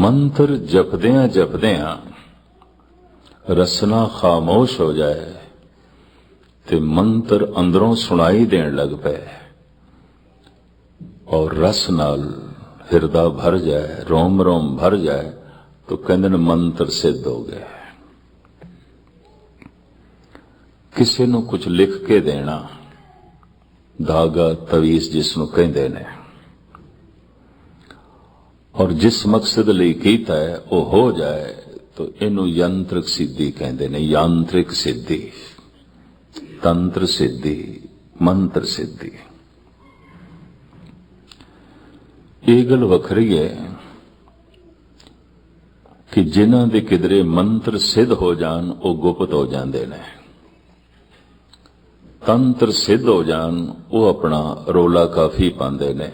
ਮੰਤਰ ਜਪਦਿਆਂ ਜਪਦਿਆਂ ਰਸਨਾ ਖਾਮੋਸ਼ ਹੋ ਜਾਏ ਤੇ ਮੰਤਰ ਅੰਦਰੋਂ ਸੁਣਾਈ ਦੇਣ ਲੱਗ ਪਏ ਔਰ ਰਸ ਨਾਲ ਹਿਰਦਾ ਭਰ ਜਾਏ, ਰੋਮ ਰੋਮ ਭਰ ਜਾਏ, ਤਾਂ ਕਹਿੰਦੇ ਨੇ ਮੰਤਰ ਸਿੱਧ ਹੋ ਗਿਆ। ਕਿਸੇ ਨੂੰ ਕੁਝ ਲਿਖ ਕੇ ਦੇਣਾ ਧਾਗਾ ਤਵੀਸ ਜਿਸ ਨੂੰ ਕਹਿੰਦੇ ਨੇ। ਔਰ ਜਿਸ ਮਕਸਦ ਲਈ ਕੀਤਾ ਹੈ, ਉਹ ਹੋ ਜਾਏ, ਤਾਂ ਇਹਨੂੰ ਯੰਤਰਿਕ ਸਿੱਧੀ ਕਹਿੰਦੇ ਨੇ, ਯਾਂਤਰਿਕ ਸਿੱਧੀ। ਤੰਤਰ ਸਿੱਧੀ, ਮੰਤਰ ਸਿੱਧੀ। ਇਹ ਗੱਲ ਵੱਖਰੀ ਹੈ ਕਿ ਜਿਨ੍ਹਾਂ ਦੇ ਕਿਦਰੇ ਮੰਤਰ ਸਿੱਧ ਹੋ ਜਾਣ, ਉਹ ਗੁਪਤ ਹੋ ਜਾਂਦੇ ਨੇ। ਤੰਤਰ ਸਿੱਧ ਹੋ ਜਾਣ, ਉਹ ਆਪਣਾ ਰੋਲਾ ਕਾਫੀ ਪਾਉਂਦੇ ਨੇ।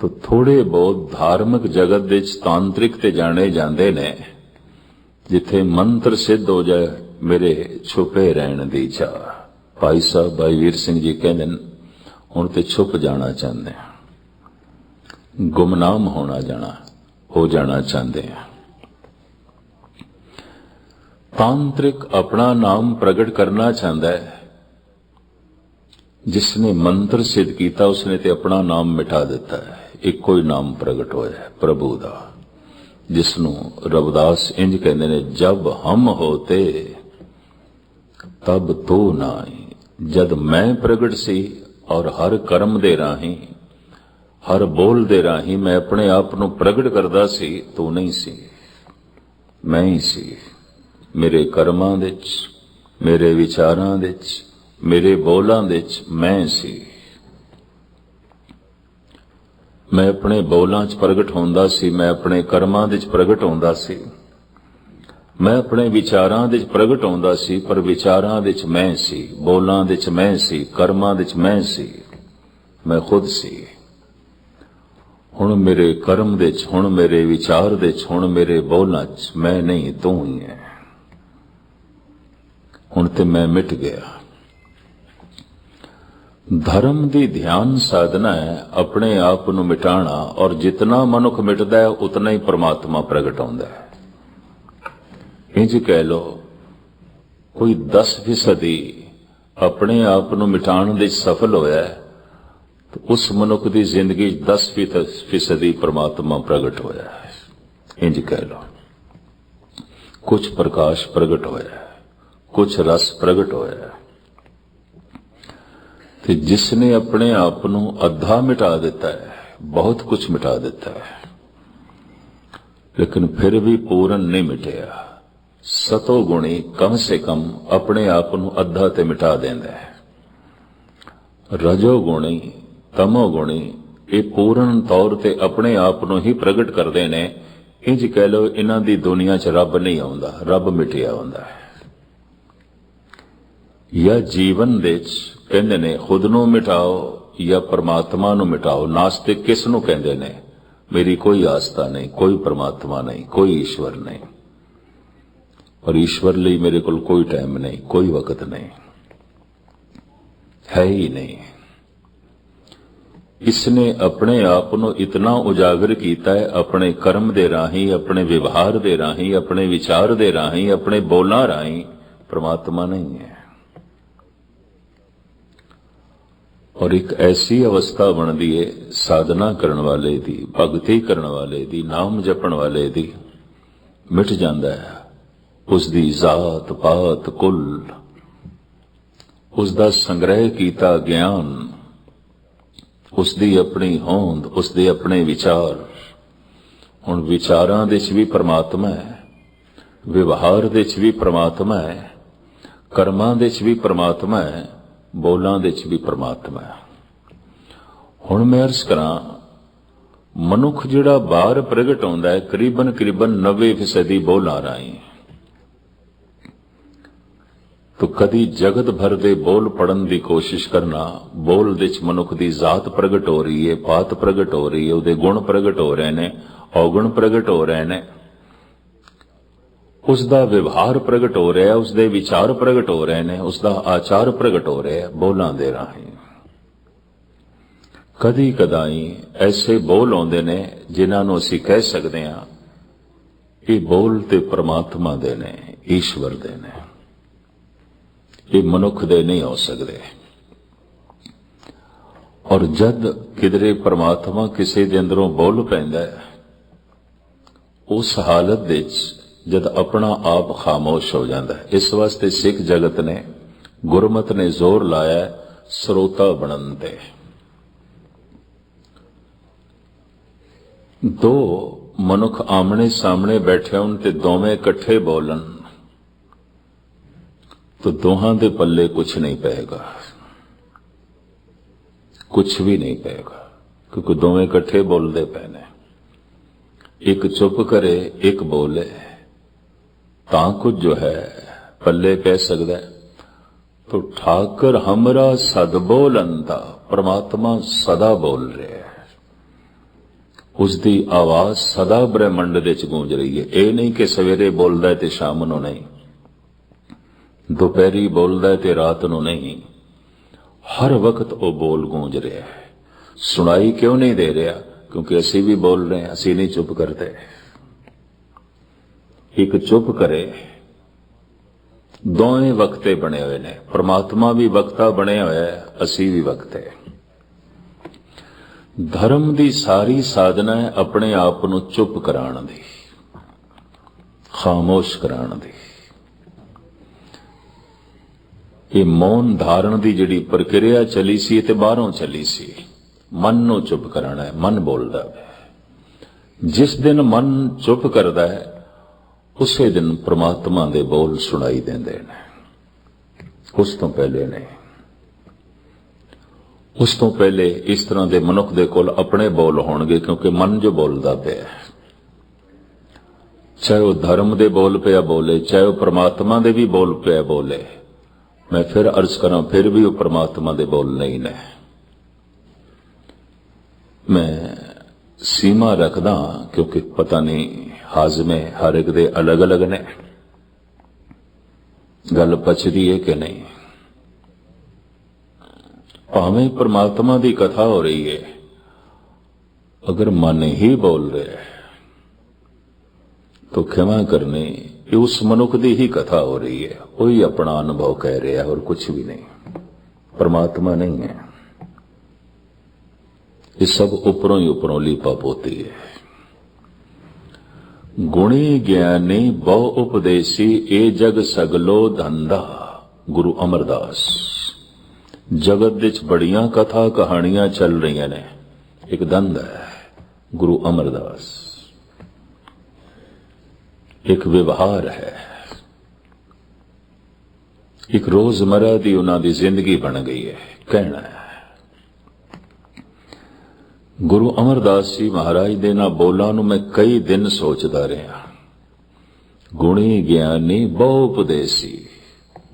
ਤੋ ਥੋੜੇ ਬਹੁਤ ਧਾਰਮਿਕ ਜਗਤ ਵਿੱਚ ਤਾਂਤਰਿਕ ਤੇ ਜਾਣੇ ਜਾਂਦੇ ਨੇ, ਜਿੱਥੇ ਮੰਤਰ ਸਿੱਧ ਹੋ ਜਾਏ, ਮੇਰੇ ਛੁਪੇ ਰਹਿਣ ਦੀ ਚਾਹ ਭਾਈ ਸਾਹਿਬ, ਭਾਈ ਵੀਰ ਸਿੰਘ ਜੀ ਕਹਿੰਦੇ ਨੇ, ਹੁਣ ਤੇ ਛੁਪ ਜਾਣਾ ਚਾਹੁੰਦੇ ਆ। ਗੁਮਨਾਮ ਹੋਣਾ ਜਾਣਾ, ਹੋ ਜਾਣਾ ਚਾਹੁੰਦੇ ਆ। ਤਾਂਤਰਿਕ ਆਪਣਾ ਨਾਮ ਪ੍ਰਗਟ ਕਰਨਾ ਚਾਹੁੰਦਾ ਹੈ। ਜਿਸਨੇ ਮੰਤਰ ਸਿੱਧ ਕੀਤਾ, ਉਸਨੇ ਤੇ ਆਪਣਾ ਨਾਮ ਮਿਟਾ ਦਿੱਤਾ ਹੈ। ਇੱਕੋ ਹੀ ਨਾਮ ਪ੍ਰਗਟ ਹੋਇਆ ਹੈ, ਪ੍ਰਭੂ ਦਾ ਜਿਸ ਨੂੰ ਰਵਦਾਸ ਇੰਜ ਕਹਿੰਦੇ ਨੇ, ਜਬ ਹਮ ਹੋਤੇ, ਤਬ ਤੋ ਨਾਈ ਜਦ ਮੈਂ ਪ੍ਰਗਟ ਸੀ ਔਰ ਹਰ ਕਰਮ ਦੇ ਰਾਹੀਂ, ਹਰ ਬੋਲ ਦੇ ਰਾਹੀਂ ਮੈਂ ਆਪਣੇ ਆਪ ਨੂੰ ਪ੍ਰਗਟ ਕਰਦਾ ਸੀ, ਤੂੰ ਨਹੀਂ ਸੀ। ਮੈਂ ਹੀ ਸੀ। ਮੇਰੇ ਕਰਮਾਂ ਵਿੱਚ, ਮੇਰੇ ਵਿਚਾਰਾਂ ਵਿੱਚ, ਮੇਰੇ ਬੋਲਾਂ ਵਿੱਚ ਮੈਂ ਸੀ। ਮੈਂ ਆਪਣੇ ਬੋਲਾਂ 'ਚ ਪ੍ਰਗਟ ਹੁੰਦਾ ਸੀ, ਮੈਂ ਆਪਣੇ ਕਰਮਾਂ ਵਿੱਚ ਪ੍ਰਗਟ ਹੁੰਦਾ ਸੀ। ਮੈਂ ਆਪਣੇ ਵਿਚਾਰਾਂ ਦੇ ਵਿੱਚ ਪ੍ਰਗਟ ਹੁੰਦਾ ਸੀ, ਪਰ ਵਿਚਾਰਾਂ ਵਿੱਚ ਮੈਂ ਸੀ, ਬੋਲਾਂ ਦੇ ਵਿੱਚ ਮੈਂ ਸੀ, ਕਰਮਾਂ ਵਿੱਚ ਮੈਂ ਸੀ, ਮੈਂ ਖੁਦ ਸੀ। ਹੁਣ ਮੇਰੇ ਕਰਮ ਵਿੱਚ ਹੁਣ ਮੇਰੇ ਵਿਚਾਰ ਵਿੱਚ ਹੁਣ ਮੇਰੇ ਬੋਲਾਂ 'ਚ ਮੈਂ ਨਹੀਂ ਤੂੰ ਹੀ ਹੈ। ਹੁਣ ਤੇ ਮੈਂ ਮਿਟ ਗਿਆ। ਧਰਮ ਦੀ ਧਿਆਨ ਸਾਧਨਾ ਹੈ ਆਪਣੇ ਆਪ ਨੂੰ ਮਿਟਾਣਾ ਔਰ ਜਿਤਨਾ ਮਨੁੱਖ ਮਿਟਦਾ ਹੈ, ਉਤਨਾ ਹੀ ਪ੍ਰਮਾਤਮਾ ਪ੍ਰਗਟ ਹੁੰਦਾ ਹੈ। ਇੰਜ ਕਹਿ ਲੋ ਕੋਈ 10% ਆਪਣੇ ਆਪ ਨੂੰ ਮਿਟਾਉਣ ਦੇ ਸਫਲ ਹੋਇਆ ਹੈ, ਤਾਂ ਉਸ ਮਨੁੱਖ ਦੀ ਜ਼ਿੰਦਗੀ 10% ਪ੍ਰਮਾਤਮਾ ਪ੍ਰਗਟ ਹੋਇਆ ਹੈ। ਇੰਜ ਕਹਿ ਲੋ ਕੁਝ ਪ੍ਰਕਾਸ਼ ਪ੍ਰਗਟ ਹੋਇਆ ਹੈ ਕੁਝ ਰਸ ਪ੍ਰਗਟ ਹੋਇਆ ਹੈ ਜਿਸ ਨੇ ਆਪਣੇ ਆਪ ਨੂੰ ਅੱਧਾ ਮਿਟਾ ਦਿੱਤਾ ਹੈ, ਬਹੁਤ ਕੁਝ ਮਿਟਾ ਦਿੱਤਾ ਹੈ। ਲੇਕਿਨ ਫਿਰ ਵੀ ਪੂਰਨ ਨਹੀਂ ਮਿਟਿਆ। ਸਤੋ ਗੁਣੀ ਕਮ ਸੇ ਕਮ ਆਪਣੇ ਆਪ ਨੂੰ ਅੱਧਾ ਤੇ ਮਿਟਾ ਦਿੰਦਾ ਹੈ। ਰਜੋ ਗੁਣੀ, ਤਮੋ ਗੁਣੀ, ਇਹ ਪੂਰਨ ਤੌਰ ਤੇ ਆਪਣੇ ਆਪ ਨੂੰ ਹੀ ਪ੍ਰਗਟ ਕਰਦੇ ਨੇ। ਇੰਜ ਕਹਿ ਲਓ, ਇਹਨਾਂ ਦੀ ਦੁਨੀਆ 'ਚ ਰੱਬ ਨਹੀਂ ਆਉਂਦਾ, ਰੱਬ ਮਿਟਿਆ ਹੁੰਦਾ ਹੈ। ਜਾਂ ਜੀਵਨ ਵਿੱਚ ਕਹਿੰਦੇ ਨੇ ਖੁਦ ਨੂੰ ਮਿਟਾਓ ਜਾਂ ਪਰਮਾਤਮਾ ਨੂੰ ਮਿਟਾਓ ਨਾਸਤਿਕ ਕਿਸ ਨੂੰ ਕਹਿੰਦੇ ਨੇ ਮੇਰੀ ਕੋਈ ਆਸਤਾ ਨਹੀਂ ਕੋਈ ਪਰਮਾਤਮਾ ਨਹੀਂ ਕੋਈ ਈਸ਼ਵਰ ਨਹੀਂ ਔਰ ਈਸ਼ਵਰ ਲਈ ਮੇਰੇ ਕੋਲ ਕੋਈ ਟਾਈਮ ਨਹੀਂ ਕੋਈ ਵਕਤ ਨਹੀਂ ਹੈ ਹੀ ਨਹੀਂ ਇਸਨੇ ਆਪਣੇ ਆਪ ਨੂੰ ਇਤਨਾ ਉਜਾਗਰ ਕੀਤਾ ਹੈ ਆਪਣੇ ਕਰਮ ਦੇ ਰਾਹੀਂ ਆਪਣੇ ਵਿਵਹਾਰ ਦੇ ਰਾਹੀਂ ਆਪਣੇ ਵਿਚਾਰ ਦੇ ਰਾਹੀਂ ਆਪਣੇ ਬੋਲਾਂ ਰਾਹੀਂ ਪ੍ਰਮਾਤਮਾ ਨਹੀਂ ਹੈ ਔਰ ਇੱਕ ਐਸੀ ਅਵਸਥਾ ਬਣਦੀ ਏ ਸਾਧਨਾ ਕਰਨ ਵਾਲੇ ਦੀ, ਭਗਤੀ ਕਰਨ ਵਾਲੇ ਦੀ, ਨਾਮ ਜਪਣ ਵਾਲੇ ਦੀ। ਮਿਟ ਜਾਂਦਾ ਹੈ। ਉਸ ਦੀ ਜ਼ਾਤ ਪਾਤ ਕੁੱਲ। ਉਸ ਦਾ ਸੰਗ੍ਰਹਿ ਕੀਤਾ ਗਿਆਨ। ਉਸ ਦੀ ਆਪਣੀ ਹੋਂਦ ਉਸ ਦੇ ਆਪਣੇ ਵਿਚਾਰ। ਹੁਣ ਵਿਚਾਰਾਂ ਦੇ ਵਿੱਚ ਵੀ ਪ੍ਰਮਾਤਮਾ ਹੈ। ਵਿਵਹਾਰ ਦੇ ਵਿੱਚ ਵੀ ਪ੍ਰਮਾਤਮਾ ਹੈ। ਕਰਮਾਂ ਦੇ ਵਿੱਚ ਵੀ ਪ੍ਰਮਾਤਮਾ ਹੈ। ਬੋਲਾਂ ਦੇ ਵਿੱਚ ਵੀ ਪਰਮਾਤਮਾ ਹੈ ਹੁਣ ਮੈਂ ਅਰਜ਼ ਕਰਾਂ, ਮਨੁੱਖ ਜਿਹੜਾ ਬਾਹਰ ਪ੍ਰਗਟ ਹੁੰਦਾ ਹੈ, ਕਰੀਬਨ ਕਰੀਬਨ 90% ਬੋਲਾਂ ਰਾਹੀਂ। ਤੋ ਕਦੀ ਜਗਤ ਭਰ ਦੇ ਬੋਲ ਪੜਨ ਦੀ ਕੋਸ਼ਿਸ਼ ਕਰਨਾ, ਬੋਲ ਵਿੱਚ ਮਨੁੱਖ ਦੀ ਜ਼ਾਤ ਪ੍ਰਗਟ ਹੋ ਰਹੀ ਹੈ, ਪਾਤ ਪ੍ਰਗਟ ਹੋ ਰਹੀ ਹੈ, ਉਹਦੇ ਗੁਣ ਪ੍ਰਗਟ ਹੋ ਰਹੇ ਨੇ, ਔਗਣ ਪ੍ਰਗਟ ਹੋ ਰਹੇ ਨੇ। ਉਸ ਦਾ ਵਿਵਹਾਰ ਪ੍ਰਗਟ ਹੋ ਰਿਹਾ ਹੈ ਉਸ ਦੇ ਵਿਚਾਰ ਪ੍ਰਗਟ ਹੋ ਰਹੇ ਨੇ ਉਸ ਦਾ ਆਚਾਰ ਪ੍ਰਗਟ ਹੋ ਰਿਹਾ ਹੈ ਬੋਲਾਂ ਦੇ ਰਾਹੀਂ। ਕਦੀ ਕਦਾਈ ਐਸੇ ਬੋਲ ਆਉਂਦੇ ਨੇ ਜਿਨ੍ਹਾਂ ਨੂੰ ਅਸੀਂ ਕਹਿ ਸਕਦੇ ਹਾਂ, ਇਹ ਬੋਲ ਤੇ ਪ੍ਰਮਾਤਮਾ ਦੇ ਨੇ, ਈਸ਼ਵਰ ਦੇ ਨੇ। ਇਹ ਮਨੁੱਖ ਦੇ ਨਹੀਂ ਹੋ ਸਕਦੇ। ਔਰ ਜਦ ਕਿਦਰੇ ਪ੍ਰਮਾਤਮਾ ਕਿਸੇ ਦੇ ਅੰਦਰੋਂ ਬੋਲ ਪੈਂਦਾ ਹੈ, ਉਸ ਹਾਲਤ ਵਿੱਚ ਜਦ ਆਪਣਾ ਆਪ ਖਾਮੋਸ਼ ਹੋ ਜਾਂਦਾ ਹੈ। ਇਸ ਵਾਸਤੇ ਸਿੱਖ ਜਗਤ ਨੇ ਗੁਰਮਤ ਨੇ ਜ਼ੋਰ ਲਾਇਆ ਸਰੋਤਾ ਬਣਨ ਤੇ। ਦੋ ਮਨੁੱਖ ਆਮਣੇ ਸਾਹਮਣੇ ਬੈਠੇ ਹੋਣ ਤੇ ਦੋਵੇਂ ਇਕੱਠੇ ਬੋਲਣ, ਤਾਂ ਦੋਹਾਂ ਦੇ ਪੱਲੇ ਕੁਝ ਨਹੀਂ ਪਏਗਾ। ਕੁਝ ਵੀ ਨਹੀਂ ਪਏਗਾ, ਕਿਉਂਕਿ ਦੋਵੇਂ ਇਕੱਠੇ ਬੋਲਦੇ ਪਏ ਨੇ। ਇੱਕ ਚੁੱਪ ਕਰੇ, ਇੱਕ ਬੋਲੇ। ਤਾਂ ਕੁਝ ਜੋ ਹੈ, ਪੱਲੇ ਪੈ ਸਕਦਾ ਤੋ ਠਾਕਰ ਹਮਰਾ ਸਦ ਬੋਲੰਦਾ, ਪ੍ਰਮਾਤਮਾ ਸਦਾ ਬੋਲ ਰਿਹਾ ਹੈ। ਉਸ ਦੀ ਆਵਾਜ਼ ਸਦਾ ਬ੍ਰਹਿਮੰਡ ਦੇ ਵਿੱਚ ਗੂੰਜ ਰਹੀ ਹੈ। ਇਹ ਨਹੀਂ ਕਿ ਸਵੇਰੇ ਬੋਲਦਾ ਤੇ ਸ਼ਾਮ ਨੂੰ ਨਹੀਂ। ਦੁਪਹਿਰੀ ਬੋਲਦਾ ਤੇ ਰਾਤ ਨੂੰ ਨਹੀਂ। ਹਰ ਵਕਤ ਉਹ ਬੋਲ ਗੂੰਜ ਰਿਹਾ ਹੈ। ਸੁਣਾਈ ਕਿਉਂ ਨਹੀਂ ਦੇ ਰਿਹਾ? ਕਿਉਂਕਿ ਅਸੀਂ ਵੀ ਬੋਲ ਰਹੇ ਹਾਂ, ਅਸੀਂ ਨਹੀਂ ਚੁੱਪ ਕਰਦੇ। ਇੱਕ ਚੁੱਪ ਕਰੇ। ਦੋਵੇਂ ਵਕਤੇ ਬਣੇ ਹੋਏ ਨੇ। ਪ੍ਰਮਾਤਮਾ ਵੀ ਵਕਤਾ ਬਣਿਆ ਹੋਇਆ ਹੈ, ਅਸੀਂ ਵੀ ਵਕਤੇ ਧਰਮ ਦੀ ਸਾਰੀ ਸਾਧਨਾ ਹੈ ਆਪਣੇ ਆਪ ਨੂੰ ਚੁੱਪ ਕਰਾਉਣ ਦੀ, ਖਾਮੋਸ਼ ਕਰਾਉਣ ਦੀ। ਇਹ ਮੌਨ ਧਾਰਨ ਦੀ ਜਿਹੜੀ ਪ੍ਰਕਿਰਿਆ ਚਲੀ ਸੀ ਤੇ ਬਾਹਰੋਂ ਚਲੀ ਸੀ। ਮਨ ਨੂੰ ਚੁੱਪ ਕਰਾਣਾ ਹੈ, ਮਨ ਬੋਲਦਾ ਹੈ। ਜਿਸ ਦਿਨ ਮਨ ਚੁੱਪ ਕਰਦਾ ਹੈ ਉਸੇ ਦਿਨ ਪ੍ਰਮਾਤਮਾ ਦੇ ਬੋਲ ਸੁਣਾਈ ਦਿੰਦੇ ਨੇ। ਉਸ ਤੋਂ ਪਹਿਲੇ ਨਹੀਂ ਉਸ ਤੋਂ ਪਹਿਲੇ ਇਸ ਤਰ੍ਹਾਂ ਦੇ ਮਨੁੱਖ ਦੇ ਕੋਲ ਆਪਣੇ ਬੋਲ ਹੋਣਗੇ ਕਿਉਂਕਿ ਮਨ ਜੋ ਬੋਲਦਾ ਪਿਆ ਹੈ। ਚਾਹੇ ਉਹ ਧਰਮ ਦੇ ਬੋਲ ਪਿਆ ਬੋਲੇ, ਚਾਹੇ ਉਹ ਪ੍ਰਮਾਤਮਾ ਦੇ ਵੀ ਬੋਲ ਪਿਆ ਬੋਲੇ, ਮੈਂ ਫਿਰ ਅਰਜ਼ ਕਰਾਂ ਫਿਰ ਵੀ ਉਹ ਪ੍ਰਮਾਤਮਾ ਦੇ ਬੋਲ ਨਹੀਂ ਨੇ। ਮੈਂ ਸੀਮਾ ਰੱਖਦਾ ਕਿਉਂਕਿ ਪਤਾ ਨਹੀਂ ਹਾਜ਼ਮੇ ਹਰ ਇੱਕ ਦੇ ਅਲੱਗ-ਅਲੱਗ ਨੇ। ਗੱਲ ਪਛਰੀ ਹੈ ਕਿ ਨਹੀਂ? ਭਾਵੇਂ ਪਰਮਾਤਮਾ ਦੀ ਕਥਾ ਹੋ ਰਹੀ ਹੈ, ਅਗਰ ਮਨ ਹੀ ਬੋਲ ਰਿਹਾ ਹੈ, ਤੋ ਖਿਮਾ ਕਰਨੀ ਇਹ ਉਸ ਮਨੁੱਖ ਦੀ ਹੀ ਕਥਾ ਹੋ ਰਹੀ ਹੈ। ਉਹੀ ਆਪਣਾ ਅਨੁਭਵ ਕਹਿ ਰਿਹਾ, ਹੋਰ ਕੁਝ ਵੀ ਨਹੀਂ। ਪਰਮਾਤਮਾ ਨਹੀਂ ਹੈ। ਇਹ ਸਭ ਉੱਪਰੋਂ ਹੀ ਉੱਪਰੋਂ ਲੀਪਾ ਪੋਤੀ ਹੈ। ਗੁਣੀ ਗਿਆਨੀ ਬਹੁ ਉਪਦੇਸੀ, ਇਹ ਜਗ ਸਗਲੋ ਧੰਦਾ, ਗੁਰੂ ਅਮਰਦਾਸ। ਜਗਤ ਵਿੱਚ ਬੜੀਆਂ ਕਥਾ ਕਹਾਣੀਆਂ ਚੱਲ ਰਹੀਆਂ ਨੇ। ਇੱਕ ਦੰਦ ਹੈ, ਗੁਰੂ ਅਮਰਦਾਸ। ਇੱਕ ਵਿਵਹਾਰ ਹੈ। ਇੱਕ ਰੋਜ਼ਮਰਾ ਦੀ ਉਹਨਾਂ ਦੀ ਜ਼ਿੰਦਗੀ ਬਣ ਗਈ ਹੈ, ਕਹਿਣਾ ਹੈ। ਗੁਰੂ ਅਮਰਦਾਸ ਜੀ ਮਹਾਰਾਜ ਦੇ ਨਾਲ ਬੋਲਾਂ ਨੂੰ ਮੈਂ ਕਈ ਦਿਨ ਸੋਚਦਾ ਰਿਹਾ। ਗੁਣੀ ਗਿਆਨੀ ਬਹੁ ਉਪਦੇਸੀ।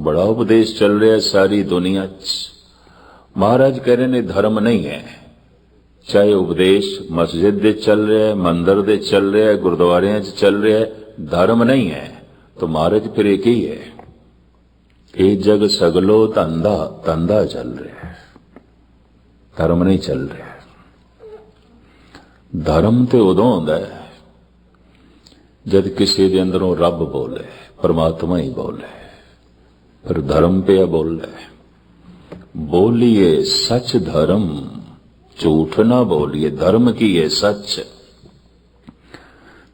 ਬੜਾ ਉਪਦੇਸ਼ ਚੱਲ ਰਿਹਾ ਸਾਰੀ ਦੁਨੀਆ 'ਚ। ਮਹਾਰਾਜ ਕਹਿ ਰਹੇ ਨੇ ਧਰਮ ਨਹੀਂ ਹੈ। ਚਾਹੇ ਉਪਦੇਸ਼ ਮਸਜਿਦ ਦੇ ਚੱਲ ਰਿਹਾ ਹੈ ਮੰਦਰ ਦੇ ਚੱਲ ਰਿਹਾ ਹੈ ਗੁਰਦੁਆਰਿਆਂ 'ਚ ਚੱਲ ਰਿਹਾ ਹੈ ਧਰਮ ਨਹੀਂ ਹੈ। ਤੋ ਮਹਾਰਾਜ ਫਿਰ ਇਹ ਕੀ ਹੈ? ਇਹ ਜਗ ਸਗਲੋ ਧੰਦਾ ਧੰਦਾ ਚੱਲ ਰਿਹਾ। ਹੈ ਧਰਮ ਨਹੀਂ ਚੱਲ ਰਿਹਾ। ਧਰਮ ਤੇ ਉਦੋਂ ਆਉਂਦਾ ਹੈ ਜਦ ਕਿਸੇ ਦੇ ਅੰਦਰੋਂ ਰੱਬ ਬੋਲੇ, ਪਰਮਾਤਮਾ ਹੀ ਬੋਲੇ ਪਰ ਧਰਮ ਪਿਆ ਬੋਲੇ। ਬੋਲੀਏ ਸੱਚ ਧਰਮ, ਝੂਠ ਨਾ ਬੋਲੀਏ, ਧਰਮ ਕੀ ਹੈ ਸੱਚ?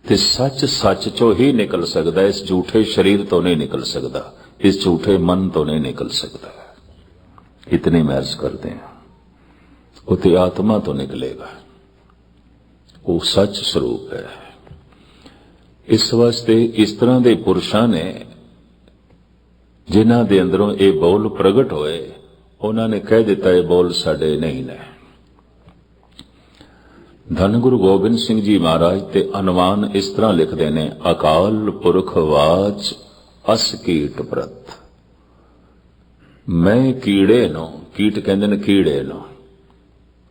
ਤੇ ਸੱਚ ਸੱਚ ਚੋਂ ਹੀ ਨਿਕਲ ਸਕਦਾ, ਇਸ ਝੂਠੇ ਸਰੀਰ ਤੋਂ ਨਹੀਂ ਨਿਕਲ ਸਕਦਾ, ਇਸ ਝੂਠੇ ਮਨ ਤੋਂ ਨਹੀਂ ਨਿਕਲ ਸਕਦਾ। ਇਤਨੀ ਮਹਿਰਸ ਕਰਦੇ ਹਾਂ ਉਹ ਤੇ ਆਤਮਾ ਤੋਂ ਨਿਕਲੇਗਾ। ਉਹ ਸੱਚ ਸਰੂਪ ਹੈ। ਇਸ ਵਾਸਤੇ ਇਸ ਤਰ੍ਹਾਂ ਦੇ ਪੁਰਸ਼ਾਂ ਨੇ ਜਿਨ੍ਹਾਂ ਦੇ ਅੰਦਰੋਂ ਇਹ ਬੋਲ ਪ੍ਰਗਟ ਹੋਏ, ਉਹਨਾਂ ਨੇ ਕਹਿ ਦਿੱਤਾ, ਇਹ ਬੋਲ ਸਾਡੇ ਨਹੀਂ ਨੇ। ਧੰਨ ਗੁਰੂ ਗੋਬਿੰਦ ਸਿੰਘ ਜੀ ਮਹਾਰਾਜ ਤੇ ਅਨੁਮਾਨ ਇਸ ਤਰ੍ਹਾਂ ਲਿਖਦੇ ਨੇ, ਅਕਾਲ ਪੁਰਖ ਵਾਚ ਅਸ ਕੀਟ ਪ੍ਰਤ। ਮੈਂ ਕੀੜੇ ਨੂੰ, ਕੀਟ ਕਹਿੰਦੇ ਨੇ ਕੀੜੇ ਨੂੰ।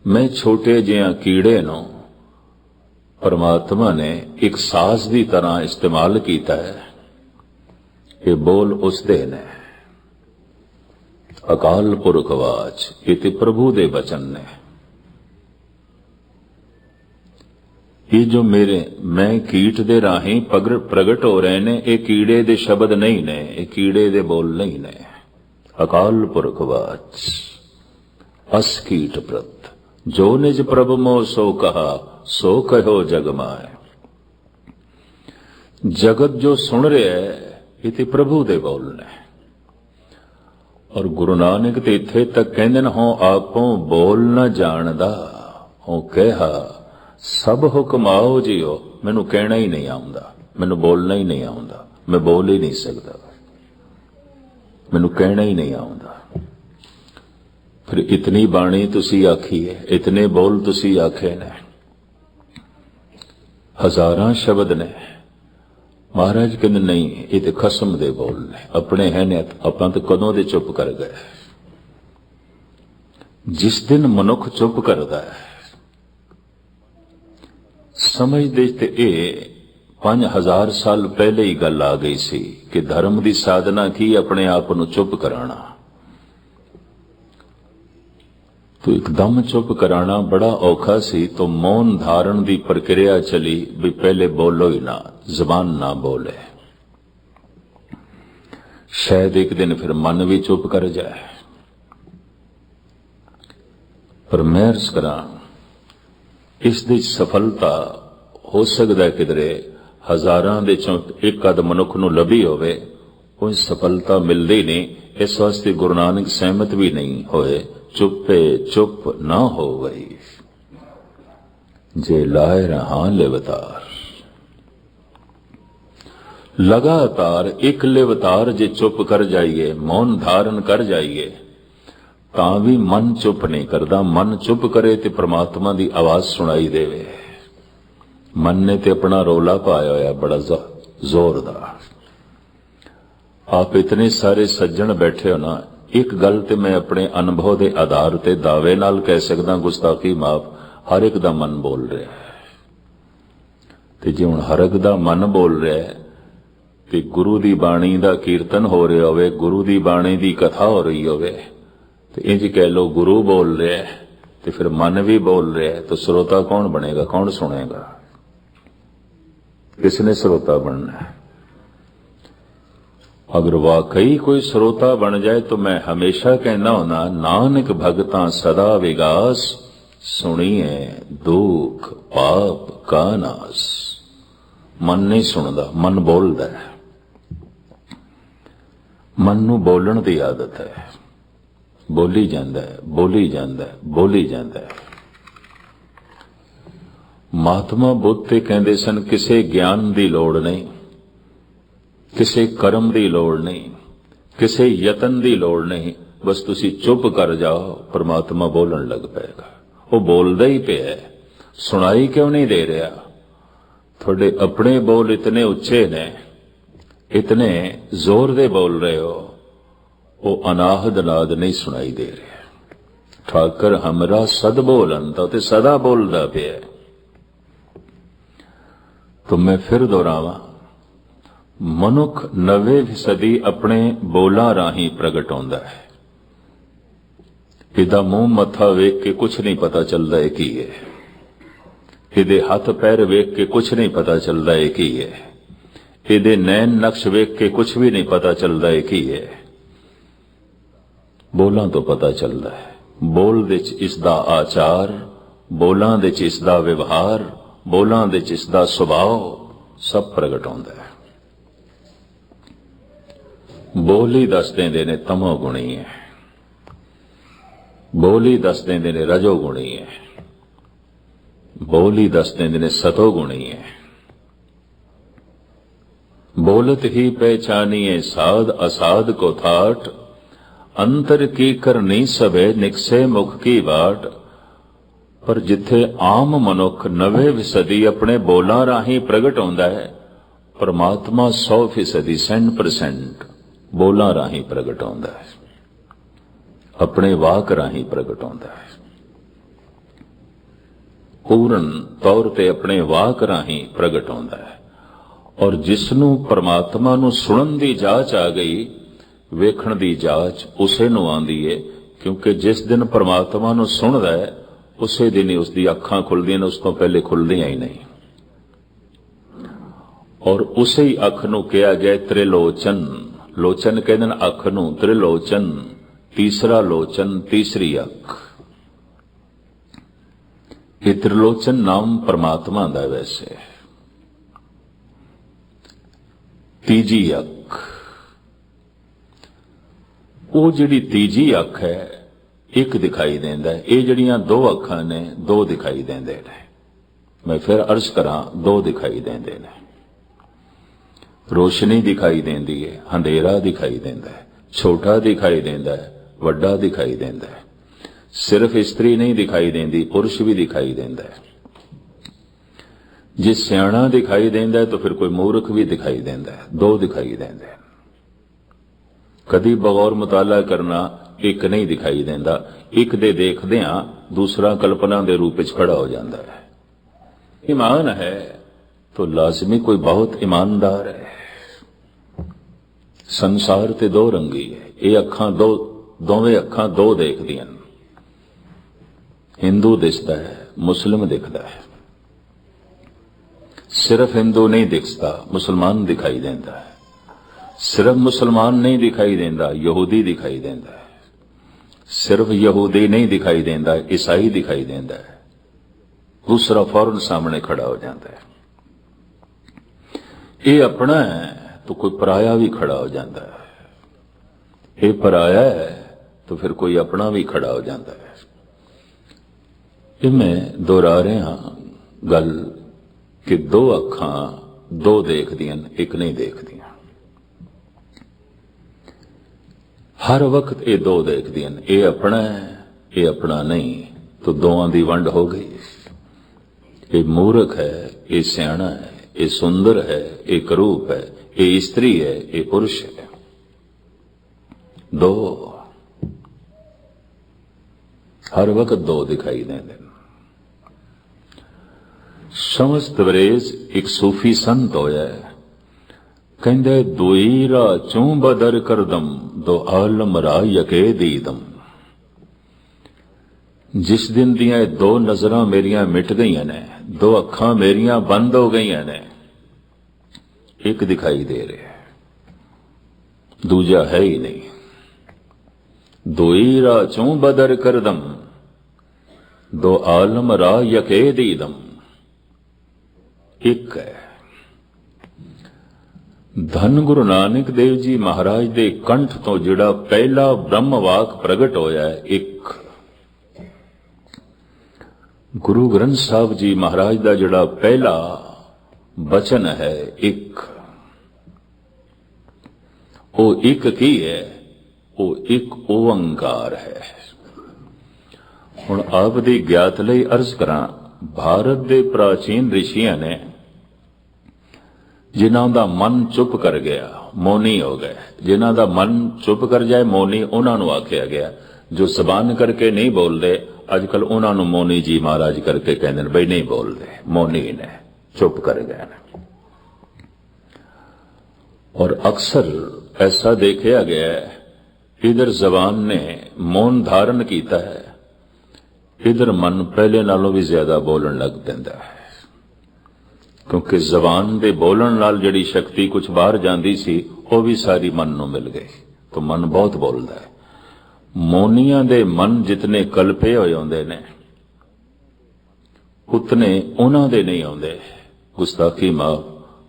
ਮੈਂ ਛੋਟੇ ਜਿਹਾ ਕੀੜੇ ਨੂੰ ਪਰਮਾਤਮਾ ਨੇ ਇੱਕ ਸਾਜ਼ ਦੀ ਤਰ੍ਹਾਂ ਇਸਤੇਮਾਲ ਕੀਤਾ ਹੈ ਇਹ ਬੋਲ ਉਸ ਦੇ ਨੇ। ਅਕਾਲ ਪੁਰਖ ਵਾਚ ਇਹ ਤੇ ਪ੍ਰਭੂ ਦੇ ਬਚਨ ਨੇ। ਇਹ ਜੋ ਮੇਰੇ, ਮੈਂ ਕੀਟ ਦੇ ਰਾਹੀਂ ਪ੍ਰਗਟ ਹੋ ਰਹੇ ਨੇ, ਇਹ ਕੀੜੇ ਦੇ ਸ਼ਬਦ ਨਹੀਂ ਨੇ, ਇਹ ਕੀੜੇ ਦੇ ਬੋਲ ਨਹੀਂ ਨੇ। ਅਕਾਲ ਪੁਰਖ ਵਾਚ, ਅਸ ਕੀਟ ਪ੍ਰਤ। ਜੋ ਨਿਜ ਪ੍ਰਭ ਮੋ ਸੋ ਕਹਾ, ਸੋ ਕਹਿਓ ਜਗ ਮਾਏ ਜਗਤ ਜੋ ਸੁਣ ਰਿਹਾ ਹੈ ਇਹ ਤੇ ਪ੍ਰਭੂ ਦੇ ਬੋਲ ਨੇ। ਔਰ ਗੁਰੂ ਨਾਨਕ ਤੇ ਇੱਥੇ ਤੱਕ ਕਹਿੰਦੇ ਨੇ ਹੋ ਆਪੋਂ ਬੋਲ ਨਾ ਜਾਣਦਾ ਹੋ ਕਹਿਆ, ਸਭ ਹੁਕਮ ਆਓ ਜਿਓ, ਮੈਨੂੰ ਕਹਿਣਾ ਹੀ ਨਹੀਂ ਆਉਂਦਾ, ਮੈਨੂੰ ਬੋਲਣਾ ਹੀ ਨਹੀਂ ਆਉਂਦਾ, ਮੈਂ ਬੋਲ ਹੀ ਨਹੀਂ ਸਕਦਾ। ਮੈਨੂੰ ਕਹਿਣਾ ਹੀ ਨਹੀਂ ਆਉਂਦਾ। ਫਿਰ ਇਤਨੀ ਬਾਣੀ ਤੁਸੀਂ ਆਖੀ ਹੈ, ਇਤਨੇ ਬੋਲ ਤੁਸੀਂ ਆਖੇ ਨੇ। ਹਜ਼ਾਰਾਂ ਸ਼ਬਦ ਨੇ। ਮਹਾਰਾਜ ਕਹਿੰਦੇ, ਨਹੀਂ, ਇਹ ਤੇ ਖਸਮ ਦੇ ਬੋਲ ਨੇ। ਆਪਣੇ ਹੈ ਨੇ, ਆਪਾਂ ਤਾਂ ਕਦੋਂ ਦੇ ਚੁੱਪ ਕਰ ਗਏ? ਜਿਸ ਦਿਨ ਮਨੁੱਖ ਚੁੱਪ ਕਰਦਾ ਹੈ, ਸਮਝਦੇ ਤੇ ਇਹ 5000 ਸਾਲ ਪਹਿਲੇ ਹੀ ਗੱਲ ਆ ਗਈ ਸੀ ਕਿ ਧਰਮ ਦੀ ਸਾਧਨਾ ਕੀ ਆਪਣੇ ਆਪ ਨੂੰ ਚੁੱਪ ਕਰਾਣਾ ਤੋ ਇੱਕਦਮ ਚੁੱਪ ਕਰਾਣਾ ਬੜਾ ਔਖਾ ਸੀ, ਤੋ ਮੌਨ ਧਾਰਨ ਦੀ ਪ੍ਰਕਿਰਿਆ ਚਲੀ ਵੀ ਪਹਿਲੇ ਬੋਲੋ ਹੀ ਨਾ, ਜ਼ਬਾਨ ਨਾ ਬੋਲੇ। ਸ਼ਾਇਦ ਇੱਕ ਦਿਨ ਫਿਰ ਮਨ ਵੀ ਚੁੱਪ ਕਰ ਜਾਏ। ਪਰ ਮੈਂ ਅਰਜ਼ ਕਰਾਂ, ਇਸ ਦੀ ਸਫਲਤਾ ਹੋ ਸਕਦਾ ਹੈ ਕਿਧਰੇ ਹਜ਼ਾਰਾਂ ਦੇ ਚੋਂ ਇੱਕ ਅਦ ਮਨੁੱਖ ਨੂੰ ਲੱਭੀ ਹੋਵੇ ਕੋਈ ਸਫਲਤਾ ਮਿਲਦੀ ਨਹੀਂ, ਇਸ ਵਾਸਤੇ ਗੁਰੂ ਨਾਨਕ ਸਹਿਮਤ ਵੀ ਨਹੀਂ ਹੋਏ, ਚੁੱਪੇ ਚੁੱਪ ਨਾ ਹੋ ਗਈ ਜੇ ਲਾਇ ਰਹਾ ਲਿਵਤਾਰ। ਲਗਾਤਾਰ ਇੱਕ ਲਿਵਤਾਰ ਜੇ ਚੁੱਪ ਕਰ ਜਾਈਏ, ਮੌਨ ਧਾਰਨ ਕਰ ਜਾਈਏ, ਤਾਂ ਵੀ ਮਨ ਚੁੱਪ ਨਹੀਂ ਕਰਦਾ, ਮਨ ਚੁੱਪ ਕਰੇ ਤੇ ਪ੍ਰਮਾਤਮਾ ਦੀ ਆਵਾਜ਼ ਸੁਣਾਈ ਦੇਵੇ। ਮਨ ਨੇ ਤੇ ਆਪਣਾ ਰੋਲਾ ਪਾਇਆ ਹੋਇਆ, ਬੜਾ ਜ਼- ਜ਼ੋਰਦਾਰ। ਆਪ ਇਤਨੇ ਸਾਰੇ ਸੱਜਣ ਬੈਠੇ ਹੋ ਨਾ, ਇੱਕ ਗੱਲ ਤੇ ਮੈਂ ਆਪਣੇ ਅਨੁਭਵ ਦੇ ਆਧਾਰ ਤੇ ਦਾਅਵੇ ਨਾਲ ਕਹਿ ਸਕਦਾ ਗੁਸਤਾਖੀ ਮਾਫ, ਹਰ ਇੱਕ ਦਾ ਮਨ ਬੋਲ ਰਿਹਾ ਤੇ ਜੇ ਹੁਣ ਹਰ ਇੱਕ ਦਾ ਮਨ ਬੋਲ ਰਿਹਾ ਤੇ ਗੁਰੂ ਦੀ ਬਾਣੀ ਦਾ ਕੀਰਤਨ ਹੋ ਰਿਹਾ ਹੋਵੇ, ਗੁਰੂ ਦੀ ਬਾਣੀ ਦੀ ਕਥਾ ਹੋ ਰਹੀ ਹੋਵੇ, ਤੇ ਇੰਜ ਕਹਿ ਲੋ ਗੁਰੂ ਬੋਲ ਰਿਹਾ ਤੇ ਫਿਰ ਮਨ ਵੀ ਬੋਲ ਰਿਹਾ ਤਾਂ ਸਰੋਤਾ ਕੌਣ ਬਣੇਗਾ, ਕੌਣ ਸੁਣੇਗਾ? ਕਿਸ ਨੇ ਸਰੋਤਾ ਬਣਨਾ ਹੈ? ਅਗਰ ਵਾਕਈ ਕੋਈ ਸਰੋਤਾ ਬਣ ਜਾਏ ਤਾਂ ਮੈਂ ਹਮੇਸ਼ਾ ਕਹਿੰਦਾ ਹੁੰਦਾ, ਨਾਨਕ ਭਗਤਾਂ ਸਦਾ ਵਿਗਾਸ ਸੁਣੀਏ ਦੁੱਖ ਪਾਪ ਕਾ ਨਾਸ। ਮਨ ਨਹੀਂ ਸੁਣਦਾ, ਮਨ ਬੋਲਦਾ ਹੈ। ਮਨ ਨੂੰ ਬੋਲਣ ਦੀ ਆਦਤ ਹੈ। ਬੋਲੀ ਜਾਂਦਾ ਹੈ, ਬੋਲੀ ਜਾਂਦਾ ਹੈ, ਬੋਲੀ ਜਾਂਦਾ ਹੈ। ਮਹਾਤਮਾ ਬੁੱਧ ਤੇ ਕਹਿੰਦੇ ਸਨ, ਕਿਸੇ ਗਿਆਨ ਦੀ ਲੋੜ ਨਹੀਂ। ਕਿਸੇ ਕਰਮ ਦੀ ਲੋੜ ਨਹੀਂ, ਕਿਸੇ ਯਤਨ ਦੀ ਲੋੜ ਨਹੀਂ, ਬਸ ਤੁਸੀਂ ਚੁੱਪ ਕਰ ਜਾਓ, ਪ੍ਰਮਾਤਮਾ ਬੋਲਣ ਲੱਗ ਪਏਗਾ। ਉਹ ਬੋਲਦਾ ਹੀ ਪਿਆ ਸੁਣਾਈ ਕਿਉਂ ਨਹੀਂ ਦੇ ਰਿਹਾ? ਤੁਹਾਡੇ ਆਪਣੇ ਬੋਲ ਇਤਨੇ ਉੱਚੇ ਨੇ, ਇਤਨੇ ਜ਼ੋਰ ਦੇ ਬੋਲ ਰਹੇ ਹੋ, ਉਹ ਅਨਾਹਦ ਨਾਦ ਨਹੀਂ ਸੁਣਾਈ ਦੇ ਰਿਹਾ। ਠਾਕਰ ਹਮਰਾ ਸਦ ਬੋਲਨ ਤਾਂ ਤੇ ਸਦਾ ਬੋਲਦਾ ਪਿਆ ਹੈ। ਮੈਂ ਫਿਰ ਦੁਹਰਾਵਾਂ। ਮਨੁੱਖ ਨਵੇਂ ਫੀਸਦੀ ਆਪਣੇ ਬੋਲਾਂ ਰਾਹੀਂ ਪ੍ਰਗਟ ਹੁੰਦਾ ਹੈ। ਇਹਦਾ ਮੂੰਹ ਮੱਥਾ ਵੇਖ ਕੇ ਕੁਝ ਨਹੀਂ ਪਤਾ ਚੱਲਦਾ ਇਹ ਕੀ ਹੈ। ਇਹਦੇ ਹੱਥ ਪੈਰ ਵੇਖ ਕੇ ਕੁਝ ਨਹੀਂ ਪਤਾ ਚੱਲਦਾ ਇਹ ਕੀ ਹੈ। ਇਹਦੇ ਨੈਣ ਨਕਸ਼ ਵੇਖ ਕੇ ਕੁਝ ਵੀ ਨਹੀਂ ਪਤਾ ਚੱਲਦਾ ਇਹ ਕੀ ਹੈ। ਬੋਲਾਂ ਤੋਂ ਪਤਾ ਚੱਲਦਾ ਹੈ। ਬੋਲ ਵਿੱਚ ਇਸ ਦਾ ਆਚਾਰ, ਬੋਲਾਂ ਵਿੱਚ ਇਸ ਦਾ ਵਿਵਹਾਰ, ਬੋਲਾਂ ਵਿੱਚ ਇਸ ਦਾ ਸੁਭਾਅ ਸਭ ਪ੍ਰਗਟ ਹੁੰਦਾ ਹੈ। ਬੋਲੀ ਦੱਸ ਦਿੰਦੇ ਨੇ ਤਮੋ ਗੁਣੀ ਹੈ। ਬੋਲੀ ਦੱਸ ਦਿੰਦੇ ਨੇ ਰਜੋ ਗੁਣੀ ਹੈ। ਬੋਲੀ ਦੱਸ ਦਿੰਦੇ ਨੇ ਸਤੋ ਗੁਣੀ ਹੈ। ਬੋਲਤ ਹੀ ਪਹਿਚਾਨੀਏ ਸਾਧ ਅਸਾਧ ਕੋ ਥਾਟ, ਅੰਤਰ ਕੀ ਕਰਨੀ ਸਵੇ ਨਿਕਸੇ ਮੁਖ ਕੀ ਬਾਟ ਪਰ ਜਿੱਥੇ ਆਮ ਮਨੁੱਖ ਨਵੇਂ ਵਿਸਦੀ, ਆਪਣੇ ਬੋਲਾਂ ਰਾਹੀਂ ਪ੍ਰਗਟ ਹੁੰਦਾ ਹੈ, ਪਰਮਾਤਮਾ 100% 100% ਬੋਲਾਂ ਰਾਹੀਂ ਪ੍ਰਗਟ ਹੁੰਦਾ ਹੈ। ਆਪਣੇ ਵਾਕ ਰਾਹੀਂ ਪ੍ਰਗਟ ਹੁੰਦਾ ਹੈ। ਪੂਰਨ ਤੌਰ ਤੇ ਆਪਣੇ ਵਾਕ ਰਾਹੀਂ ਪ੍ਰਗਟ ਹੁੰਦਾ ਹੈ। ਔਰ ਜਿਸ ਨੂੰ ਪਰਮਾਤਮਾ ਨੂੰ ਸੁਣਨ ਦੀ ਜਾਚ ਆ ਗਈ, ਵੇਖਣ ਦੀ ਜਾਚ ਉਸੇ ਨੂੰ ਆਂਦੀ ਏ, ਕਿਉਂਕਿ ਜਿਸ ਦਿਨ ਪਰਮਾਤਮਾ ਨੂੰ ਸੁਣਦਾ ਹੈ, ਉਸੇ ਦਿਨ ਹੀ ਉਸ ਦੀ ਅੱਖਾਂ ਖੁੱਲਦੀਆਂ ਨੇ, ਉਸ ਤੋਂ ਪਹਿਲੇ ਖੁੱਲਦੀਆਂ ਹੀ ਨਹੀਂ। ਔਰ ਉਸੇ ਹੀ ਅੱਖ ਨੂੰ ਕਿਹਾ ਗਿਆ ਤ੍ਰਿਲੋਚਨ। ਲੋਚਨ ਕਹਿੰਦੇ ਨੇ ਅੱਖ ਨੂੰ ਤ੍ਰਿਲੋਚਨ ਤੀਸਰਾ ਲੋਚਨ, ਤੀਸਰੀ ਅੱਖ। ਇਹ ਤ੍ਰਿਲੋਚਨ ਨਾਮ ਪਰਮਾਤਮਾ ਦਾ ਵੈਸੇ ਤੀਜੀ ਅੱਖ। ਉਹ ਜਿਹੜੀ ਤੀਜੀ ਅੱਖ ਹੈ, ਇੱਕ ਦਿਖਾਈ ਦਿੰਦਾ ਹੈ। ਇਹ ਜਿਹੜੀਆਂ ਦੋ ਅੱਖਾਂ ਨੇ, ਦੋ ਦਿਖਾਈ ਦਿੰਦੇ ਨੇ। ਮੈਂ ਫਿਰ ਅਰਜ਼ ਕਰਾਂ, ਦੋ ਦਿਖਾਈ ਦਿੰਦੇ ਨੇ। ਰੋਸ਼ਨੀ ਦਿਖਾਈ ਦਿੰਦੀ ਹੈ ਹਨੇਰਾ ਦਿਖਾਈ ਦਿੰਦਾ ਹੈ ਛੋਟਾ ਦਿਖਾਈ ਦਿੰਦਾ ਹੈ ਵੱਡਾ ਦਿਖਾਈ ਦਿੰਦਾ ਹੈ ਸਿਰਫ ਇਸਤਰੀ ਨਹੀਂ ਦਿਖਾਈ ਦਿੰਦੀ, ਪੁਰਸ਼ ਵੀ ਦਿਖਾਈ ਦਿੰਦਾ ਹੈ ਜੇ ਸਿਆਣਾ ਦਿਖਾਈ ਦਿੰਦਾ ਤਾਂ ਫਿਰ ਕੋਈ ਮੂਰਖ ਵੀ ਦਿਖਾਈ ਦਿੰਦਾ ਹੈ ਦੋ ਦਿਖਾਈ ਦਿੰਦੇ ਹਨ ਕਦੀ ਬਗੌਰ ਮੁਤਾਲਾ ਕਰਨਾ ਇੱਕ ਨਹੀਂ ਦਿਖਾਈ ਦਿੰਦਾ, ਇੱਕ ਦੇ ਦੇਖਦਿਆਂ ਦੂਸਰਾ ਕਲਪਨਾ ਦੇ ਰੂਪ ਵਿੱਚ ਖੜਾ ਹੋ ਜਾਂਦਾ ਹੈ ਈਮਾਨ ਹੈ, ਤਾਂ ਲਾਜ਼ਮੀ ਕੋਈ ਬਹੁਤ ਇਮਾਨਦਾਰ ਹੈ। ਸੰਸਾਰ ਤੇ ਦੋ ਰੰਗੀ ਹੈ। ਇਹ ਅੱਖਾਂ ਦੋ ਦੋਵੇਂ ਅੱਖਾਂ ਦੋ ਦੇਖਦੀਆਂ ਨੇ ਹਿੰਦੂ ਦਿਸਦਾ ਹੈ, ਮੁਸਲਮ ਦਿਖਦਾ ਹੈ। ਸਿਰਫ ਹਿੰਦੂ ਨਹੀਂ ਦਿਖਦਾ, ਮੁਸਲਮਾਨ ਦਿਖਾਈ ਦਿੰਦਾ ਹੈ। ਸਿਰਫ ਮੁਸਲਮਾਨ ਨਹੀਂ ਦਿਖਾਈ ਦਿੰਦਾ, ਯਹੂਦੀ ਦਿਖਾਈ ਦਿੰਦਾ ਹੈ। ਸਿਰਫ ਯਹੂਦੀ ਨਹੀਂ ਦਿਖਾਈ ਦਿੰਦਾ, ਈਸਾਈ ਦਿਖਾਈ ਦਿੰਦਾ ਹੈ। ਦੂਸਰਾ ਫੌਰਨ ਸਾਹਮਣੇ ਖੜਾ ਹੋ ਜਾਂਦਾ ਹੈ। ਇਹ ਆਪਣਾ ਹੈ ਤਾਂ ਕੋਈ ਪਰਾਇਆ ਵੀ ਖੜਾ ਹੋ ਜਾਂਦਾ ਹੈ ਇਹ ਪਰਾਇਆ ਹੈ ਤਾਂ ਫਿਰ ਕੋਈ ਆਪਣਾ ਵੀ ਖੜਾ ਹੋ ਜਾਂਦਾ ਹੈ ਇਹ ਮੈਂ ਦੁਹਰਾ ਰਿਹਾ ਗੱਲ ਕਿ ਦੋ ਅੱਖਾਂ ਦੋ ਦੇਖਦੀਆਂ ਇੱਕ ਨਹੀਂ ਦੇਖਦੀਆਂ ਹਰ ਵਕਤ ਇਹ ਦੋ ਦੇਖਦੀਆਂ ਇਹ ਆਪਣਾ ਹੈ ਇਹ ਆਪਣਾ ਨਹੀਂ ਤਾਂ ਦੋਵਾਂ ਦੀ ਵੰਡ ਹੋ ਗਈ ਇਹ ਮੂਰਖ ਹੈ ਇਹ ਸਿਆਣਾ ਹੈ ਇਹ ਸੁੰਦਰ ਹੈ ਇਹ ਕਰੂਪ ਹੈ ਇਹ ਇਸਤਰੀ ਹੈ ਇਹ ਪੁਰਸ਼ ਹੈ ਦੋ ਹਰ ਵਕਤ ਦੋ ਦਿਖਾਈ ਦਿੰਦੇ ਨੇ ਸਮਸਤ ਵਰੇਜ਼ ਇੱਕ ਸੂਫੀ ਸੰਤ ਹੋਇਆ ਕਹਿੰਦਾ ਦੋਈ ਰਾ ਚੂੰ ਬਦਰ ਕਰਦਮ ਦੋ ਆਲਮ ਰਾ ਯਕੇ ਦੀਦਮ ਜਿਸ ਦਿਨ ਦੀਆਂ ਇਹ ਦੋ ਨਜ਼ਰਾਂ ਮੇਰੀਆਂ ਮਿਟ ਗਈਆਂ ਨੇ ਦੋ ਅੱਖਾਂ ਮੇਰੀਆਂ ਬੰਦ ਹੋ ਗਈਆਂ ਨੇ ਇੱਕ ਦਿਖਾਈ ਦੇ ਰਿਹਾ ਦੂਜਾ ਹੈ ਹੀ ਨਹੀਂ। ਦੋਈ ਰਾ ਚੋਂ ਬਦਰ ਕਰਦਮ, ਦੋ ਆਲਮ ਰਾ ਯਕੇ ਦੀਦਮ। ਇੱਕ ਹੈ। ਧੰਨ ਗੁਰੂ ਨਾਨਕ ਦੇਵ ਜੀ ਮਹਾਰਾਜ ਦੇ ਕੰਠ ਤੋਂ ਜਿਹੜਾ ਪਹਿਲਾ ਬ੍ਰਹਮ ਵਾਕ ਪ੍ਰਗਟ ਹੋਇਆ ਹੈ, ਇੱਕ। ਗੁਰੂ ਗ੍ਰੰਥ ਸਾਹਿਬ ਜੀ ਮਹਾਰਾਜ ਦਾ ਜਿਹੜਾ ਪਹਿਲਾ ਬਚਨ ਹੈ ਇੱਕ। ਉਹ ਇੱਕ ਕੀ ਹੈ? ਉਹ ਇੱਕ ਓੰਕਾਰ ਹੈ। ਹੁਣ ਆਪ ਦੀ ਗਿਆਤ ਲਈ ਅਰਜ਼ ਕਰਾਂ, ਭਾਰਤ ਦੇ ਪ੍ਰਾਚੀਨ ਰਿਸ਼ੀਆਂ ਨੇ ਜਿਨ੍ਹਾਂ ਦਾ ਮਨ ਚੁੱਪ ਕਰ ਗਿਆ, ਮੌਨੀ ਹੋ ਗਏ। ਜਿਨ੍ਹਾਂ ਦਾ ਮਨ ਚੁੱਪ ਕਰ ਜਾਏ, ਮੌਨੀ ਉਹਨਾਂ ਨੂੰ ਆਖਿਆ ਗਿਆ। ਜੋ ਜ਼ਬਾਨ ਕਰਕੇ ਨਹੀਂ ਬੋਲਦੇ, ਅੱਜ ਕੱਲ ਉਹਨਾਂ ਨੂੰ ਮੌਨੀ ਜੀ ਮਹਾਰਾਜ ਕਰਕੇ ਕਹਿੰਦੇ ਨੇ, ਬਈ ਨਹੀਂ ਬੋਲਦੇ, ਮੌਨੀ ਨੇ। ਚੁੱਪ ਕਰ ਗਏ ਨੇ। ਔਰ ਅਕਸਰ ਐਸਾ ਦੇਖਿਆ ਗਿਆ ਹੈ, ਇਧਰ ਜ਼ਬਾਨ ਨੇ ਮੌਨ ਧਾਰਨ ਕੀਤਾ ਹੈ, ਇਧਰ ਮਨ ਪਹਿਲੇ ਨਾਲੋਂ ਵੀ ਜ਼ਿਆਦਾ ਬੋਲਣ ਲੱਗ ਪੈਂਦਾ ਹੈ। ਕਿਉਂਕਿ ਜ਼ਬਾਨ ਦੇ ਬੋਲਣ ਨਾਲ ਜਿਹੜੀ ਸ਼ਕਤੀ ਕੁਝ ਬਾਹਰ ਜਾਂਦੀ ਸੀ, ਉਹ ਵੀ ਸਾਰੀ ਮਨ ਨੂੰ ਮਿਲ ਗਈ। ਤਾਂ ਮਨ ਬਹੁਤ ਬੋਲਦਾ ਹੈ। ਮੋਨੀਆਂ ਦੇ ਮਨ ਜਿਤਨੇ ਕਲਪੇ ਹੋਏ ਹੁੰਦੇ ਨੇ, ਉਤਨੇ ਉਹਨਾਂ ਦੇ ਨਹੀਂ ਆਉਂਦੇ। ਗੁਸਤਾਖੀ ਮਾ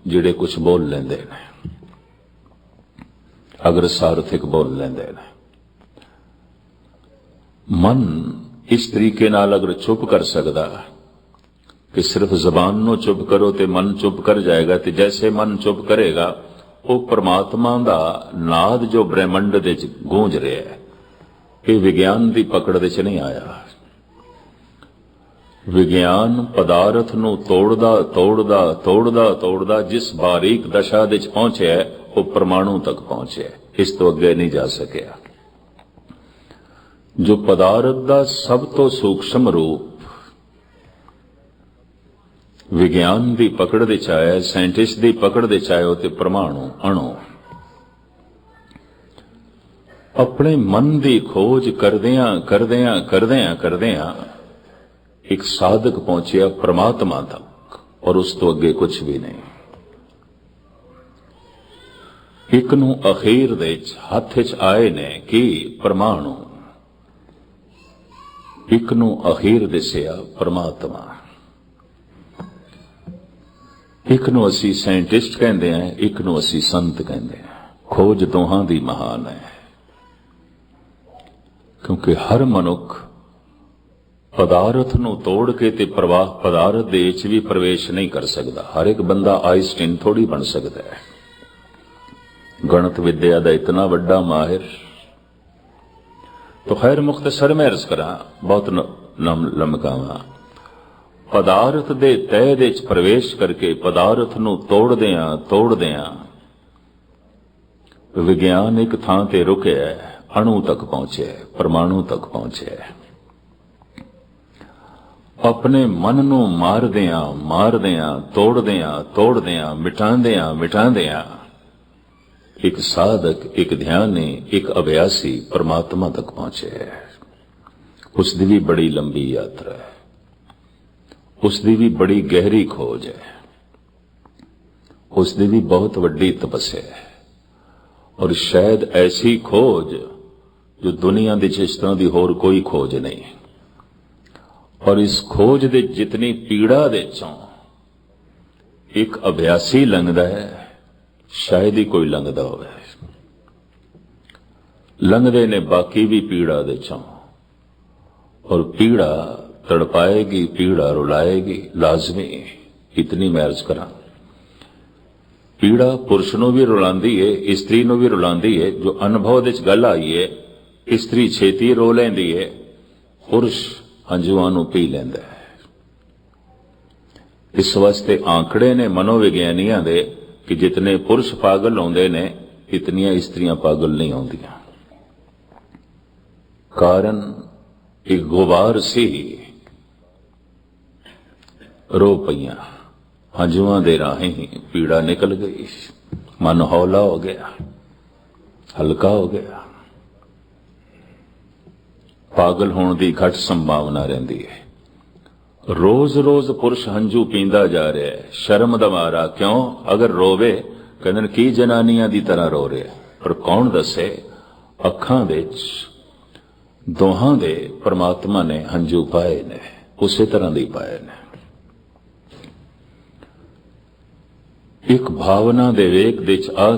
ਜਿਹੜੇ ਕੁਝ ਬੋਲ ਲੈਂਦੇ ਨੇ। ਅਗਰ ਸਾਰਥਿਕ ਬੋਲ ਲੈਂਦੇ ਨੇ। ਮਨ ਇਸ ਤਰੀਕੇ ਨਾਲ ਅਗਰ ਚੁੱਪ ਕਰ ਸਕਦਾ ਕਿ ਸਿਰਫ ਜ਼ਬਾਨ ਨੂੰ ਚੁੱਪ ਕਰੋ ਤੇ ਮਨ ਚੁੱਪ ਕਰ ਜਾਏਗਾ ਤੇ ਜੈਸੇ ਮਨ ਚੁੱਪ ਕਰੇਗਾ, ਉਹ ਪ੍ਰਮਾਤਮਾ ਦਾ ਨਾਦ ਜੋ ਬ੍ਰਹਿਮੰਡ ਦੇ ਵਿੱਚ ਗੂੰਜ ਰਿਹਾ ਹੈ, ਇਹ ਵਿਗਿਆਨ ਦੀ ਪਕੜ ਵਿੱਚ ਨਹੀਂ ਆਇਆ। ਵਿਗਿਆਨ ਪਦਾਰਥ ਨੂੰ ਤੋੜਦਾ ਤੋੜਦਾ ਤੋੜਦਾ ਤੋੜਦਾ ਜਿਸ ਬਾਰੀਕ ਦਸ਼ਾ ਵਿੱਚ ਪਹੁੰਚਿਆ, ਉਹ ਪਰਮਾਣੂ ਤੱਕ ਪਹੁੰਚਿਆ। ਇਸ ਤੋਂ ਅੱਗੇ ਨਹੀਂ ਜਾ ਸਕਿਆ। ਜੋ ਪਦਾਰਥ ਦਾ ਸਭ ਤੋਂ ਸੂਖਸ਼ਮ ਰੂਪ ਵਿਗਿਆਨ ਦੀ ਪਕੜ ਦੇ ਚ ਆਇਆ, ਸਾਇੰਟਿਸਟ ਦੀ ਪਕੜ ਦੇ ਚ ਆਇਆ ਤੇ ਪਰਮਾਣੂ ਅਣੂ। ਆਪਣੇ ਮਨ ਦੀ ਖੋਜ ਕਰਦਿਆਂ ਕਰਦਿਆਂ ਕਰਦਿਆਂ ਕਰਦਿਆਂ ਇੱਕ ਸਾਧਕ ਪਹੁੰਚਿਆ ਪ੍ਰਮਾਤਮਾ ਤੱਕ, ਔਰ ਉਸ ਤੋਂ ਅੱਗੇ ਕੁਝ ਵੀ ਨਹੀਂ। ਇੱਕ ਨੂੰ ਅਖੀਰ ਦੇ ਹੱਥ ਚ ਆਏ ਨੇ ਕਿ ਪਰਮਾਣੂ? ਇੱਕ ਨੂੰ ਅਖੀਰ ਦਿਸਿਆ ਪਰਮਾਤਮਾ। ਇੱਕ ਨੂੰ ਅਸੀਂ ਸਾਇੰਟਿਸਟ ਕਹਿੰਦੇ ਆ ਇੱਕ ਨੂੰ ਅਸੀਂ ਸੰਤ ਕਹਿੰਦੇ ਆ ਖੋਜ ਦੋਹਾਂ ਦੀ ਮਹਾਨ ਹੈ। ਕਿਉਂਕਿ ਹਰ ਮਨੁੱਖ ਪਦਾਰਥ ਨੂੰ ਤੋੜ ਕੇ ਤੇ ਪ੍ਰਵਾਹ ਪਦਾਰਥ ਦੇ ਵਿੱਚ ਵੀ ਪ੍ਰਵੇਸ਼ ਨਹੀਂ ਕਰ ਸਕਦਾ ਹਰ ਇੱਕ ਬੰਦਾ ਆਇਸਟਿਨ ਥੋੜੀ ਬਣ ਸਕਦਾ ਹੈ ਗਣਿਤ ਵਿਦਿਆ ਦਾ ਇਤਨਾ ਵੱਡਾ ਮਾਹਿਰ तो खैर मुख्तसर में अर्ज करा बहुत ਨਮ ਲਮਕਾਵਾ ਪਦਾਰਥ ਦੇ ਤਹਿ ਦੇ ਵਿੱਚ ਪ੍ਰਵੇਸ਼ ਕਰਕੇ ਪਦਾਰਥ ਨੂੰ ਤੋੜਦੇ ਆ ਤੋੜਦੇ ਆ ਵਿਗਿਆਨ ਇੱਕ ਥਾਂ ਤੇ ਰੁਕਿਆ ਹੈ, ਅਣੂ ਤੱਕ ਪਹੁੰਚਿਆ ਹੈ, ਪਰਮਾਣੂ ਤੱਕ ਪਹੁੰਚਿਆ ਹੈ। ਆਪਣੇ ਮਨ ਨੂੰ ਮਾਰਦਿਆਂ ਮਾਰਦਿਆਂ ਮਾਰਦੇ ਆ ਤੋੜਦੇ ਆ ਤੋੜਦੇ ਆ ਮਿਟਾਉਂਦੇ ਮਿਟਾਉਂਦੇ ਇੱਕ ਸਾਧਕ, ਇੱਕ ਧਿਆਨੀ, ਇੱਕ ਅਭਿਆਸੀ ਪਰਮਾਤਮਾ ਤੱਕ ਪਹੁੰਚਿਆ ਹੈ। ਉਸ ਦੀ ਵੀ ਬੜੀ ਲੰਬੀ ਯਾਤਰਾ ਹੈ। ਉਸ ਦੀ ਵੀ ਬੜੀ ਗਹਿਰੀ ਖੋਜ ਹੈ। ਉਸ ਦੀ ਵੀ ਬਹੁਤ ਵੱਡੀ ਤਪੱਸਿਆ ਹੈ। ਔਰ ਸ਼ਾਇਦ ਐਸੀ ਖੋਜ ਜੋ ਦੁਨੀਆ ਦੇ ਇਸ ਤਰ੍ਹਾਂ ਦੀ ਹੋਰ ਕੋਈ ਖੋਜ ਨਹੀਂ ਔਰ ਇਸ ਖੋਜ ਦੇ ਜਿਤਨੀ ਪੀੜਾ ਦੇ ਚੋਂ ਇੱਕ ਅਭਿਆਸੀ ਲੰਘਦਾ ਹੈ, ਸ਼ਾਇਦ ਹੀ ਕੋਈ ਲੰਘਦਾ ਹੋਵੇ। ਲੰਘਦੇ ਨੇ ਬਾਕੀ ਵੀ ਪੀੜਾ ਦੇ ਚੋਂ। ਔਰ ਪੀੜਾ ਤੜਪਾਏਗੀ, ਪੀੜਾ ਰੁਲਾਏਗੀ, ਲਾਜ਼ਮੀ, ਇਤਨੀ ਮੈਂ ਅਰਜ਼ ਕਰਾਂ। ਪੀੜਾ ਪੁਰਸ਼ ਨੂੰ ਵੀ ਰੁਲਾਉਂਦੀ ਏ, ਇਸਤਰੀ ਨੂੰ ਵੀ ਰੁਲਾਉਂਦੀ ਏ, ਜੋ ਅਨੁਭਵ ਦੇ ਵਿੱਚ ਗੱਲ ਆਈ ਏ, ਇਸਤਰੀ ਛੇਤੀ ਰੋ ਲੈਂਦੀ ਏ, ਪੁਰਸ਼ ਹੰਝੂਆਂ ਨੂੰ ਪੀ ਲੈਂਦਾ ਹੈ। ਇਸ ਵਾਸਤੇ ਆંકੜੇ ਨੇ ਮਨੋਵਿਗਿਆਨੀਆਂ ਦੇ ਕਿ ਜਿਤਨੇ ਪੁਰਸ਼ ਪਾਗਲ ਹੁੰਦੇ ਨੇ, ਇਤਨੀਆਂ ਇਸਤਰੀਆਂ ਪਾਗਲ ਨਹੀਂ ਹੁੰਦੀਆਂ ਕਾਰਨ ਇੱਕ ਗੁਬਾਰ ਸੀ। ਰੋ ਪਈਆਂ। ਹੰਝੂਆਂ ਦੇ ਰਾਹੀਂ ਪੀੜਾ ਨਿਕਲ ਗਈ। ਮਨ ਹੌਲਾ ਹੋ ਗਿਆ। ਹਲਕਾ ਹੋ ਗਿਆ। ਪਾਗਲ ਹੋਣ ਦੀ ਘੱਟ ਸੰਭਾਵਨਾ ਰਹਿੰਦੀ ਹੈ। ਰੋਜ਼-ਰੋਜ਼ ਪੁਰਸ਼ ਹੰਝੂ ਪੀਂਦਾ ਜਾ ਰਿਹਾ ਹੈ। ਸ਼ਰਮ ਦਾ ਮਾਰਾ ਕਿਉਂ? ਅਗਰ ਰੋਵੇ, ਕਹਿੰਦੇ ਨੇ, ਕੀ ਜਨਾਨੀਆਂ ਦੀ ਤਰ੍ਹਾਂ ਰੋ ਰਿਹਾ ਪਰ ਕੌਣ ਦੱਸੇ? ਅੱਖਾਂ ਵਿੱਚ, ਦੋਹਾਂ ਦੇ ਪ੍ਰਮਾਤਮਾ ਨੇ ਹੰਝੂ ਪਾਏ ਨੇ। ਉਸੇ ਤਰ੍ਹਾਂ ਦੇ ਪਾਏ ਨੇ। ਇੱਕ ਭਾਵਨਾ ਦੇ ਵੇਖ ਦੇ ਆ